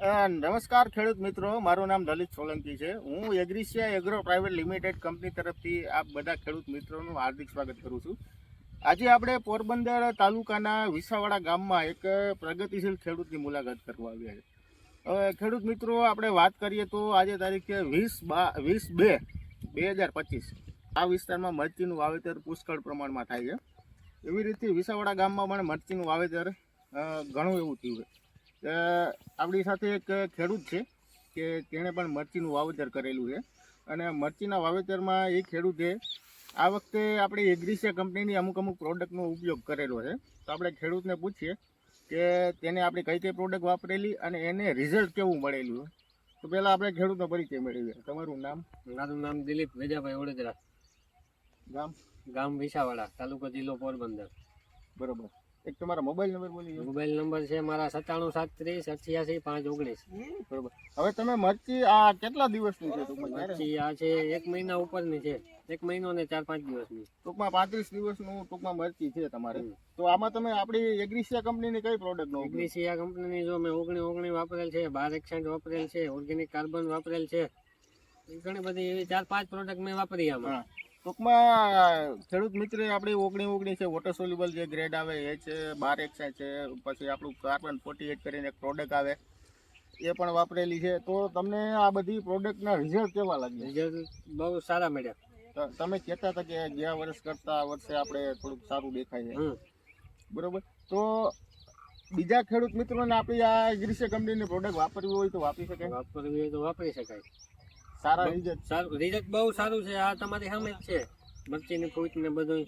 નમસ્કાર ખેડૂત મિત્રો, મારું નામ લલિત સોલંકી છે. હું એગ્રીસિયા એગ્રો પ્રાઇવેટ લિમિટેડ કંપની તરફથી આપ બધા ખેડૂત મિત્રોનું હાર્દિક સ્વાગત કરું છું. આજે આપણે પોરબંદર તાલુકાના વિસાવાડા ગામમાં એક પ્રગતિશીલ ખેડૂતની મુલાકાત કરવા આવ્યા છે. હવે ખેડૂત મિત્રો, આપણે વાત કરીએ તો આજે તારીખે વીસ બા, વીસ બે બે હજાર પચીસ. આ વિસ્તારમાં મરચીનું વાવેતર પુષ્કળ પ્રમાણમાં થાય છે. એવી રીતે વિસાવાડા ગામમાં પણ મરચીનું વાવેતર ઘણું એવું થયું છે. આપણી સાથે એક ખેડૂત છે કે તેણે પણ મરચીનું વાવેતર કરેલું છે. અને મરચીના વાવેતરમાં એ ખેડૂતે આ વખતે આપણે એગ્રીસિયા કંપનીની અમુક અમુક પ્રોડક્ટનો ઉપયોગ કરેલો છે. તો આપણે ખેડૂતને પૂછીએ કે તેને આપણે કઈ કઈ પ્રોડક્ટ વાપરેલી અને એને રિઝલ્ટ કેવું મળેલું? તો પહેલાં આપણે ખેડૂતનો પરિચય મેળવીએ. તમારું નામ? મારું નામ દિલીપ વેજાભાઈ વડોદરા ગામ? ગામ વિસાવાડા તાલુકો જિલ્લો પોરબંદર. બરોબર. એક તમારા મોબાઈલ નંબર બોલી દો. મોબાઈલ નંબર છે મારા સત્તાણું સાત ત્રીસ અઠ્યાસી પાંચ ઓગણીસ. બરોબર. હવે તમે મરચી આ કેટલા દિવસની છે ટૂંકમાં? આ છે એક મહિના ઉપરની છે. એક મહિનો ને ચાર પાંચ દિવસની. ટૂંકમાં પાંત્રીસ દિવસનું ટૂંકમાં મરચી છે તમારે. તો આમાં તમે આપણી એગ્રીસિયા કંપનીની કઈ પ્રોડક્ટનો એગ્રીસિયા કંપનીની જો મેં ઓગણી ઓગણી વાપરેલ છે બાર એક્સેન્ટ વાપરેલ છે ઓર્ગેનિક કાર્બન વાપરેલ છે. ઘણી બધી એવી ચાર પાંચ પ્રોડક્ટ મેં વાપરી આમાં. ટૂંકમાં ખેડૂત મિત્ર આપણી ઓગણી ઓગણી છે વોટર સોલ્યુબલ જે ગ્રેડ આવે એ છે બાર એક્સા છે પછી આપણું કાર્બન ફોર્ટી એટ કરીને એક પ્રોડક્ટ આવે એ પણ વાપરેલી છે. તો તમને આ બધી પ્રોડક્ટના રિઝલ્ટ કેવા લાગ્યા? રિઝલ્ટ બહુ સારા મળ્યા. તમે કહેતા હતા કે ગયા વર્ષ કરતાં આ વર્ષે આપણે થોડુંક સારું દેખાય છે. બરોબર? તો બીજા ખેડૂત મિત્રોને આપણી આ એગ્રીસિયા કંપનીની પ્રોડક્ટ વાપરવી હોય તો વાપરી શકાય? વાપરવી હોય તો વાપરી શકાય. સારા રિઝલ્ટ સારું. રિઝલ્ટ બહુ સારું છે. આ તમારી સામે જ છે. મરચીની ફૂટ ને બધું.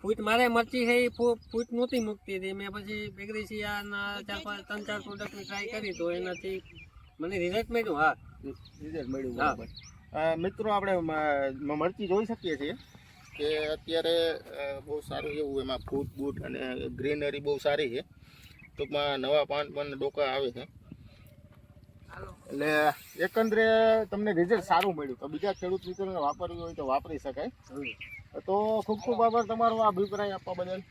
ફૂટ મારે મરચી છે એ ફૂટ નહોતી મૂકતી હતી. મેં પછી બેગરીસિયાના ચાર પાંચ ત્રણ ચાર પ્રોડક્ટની ટ્રાય કરી તો એનાથી મને રિઝલ્ટ મળ્યું. હા. રિઝલ્ટ મળ્યું હા. મિત્રો આપણે મરચી જોઈ શકીએ છીએ કે અત્યારે બહુ સારું એવું એમાં ફૂટ બૂટ અને ગ્રીનરી બહુ સારી છે. ટૂંકમાં નવા પાન પણ ડોકા આવે છે. એટલે એકંદરે તમને રિઝલ્ટ સારું મળ્યું. તો બીજા ખેડૂત મિત્રોને વાપરવી હોય તો વાપરી શકાય. તો ખૂબ ખૂબ આભાર તમારો આ અભિપ્રાય આપવા બદલ.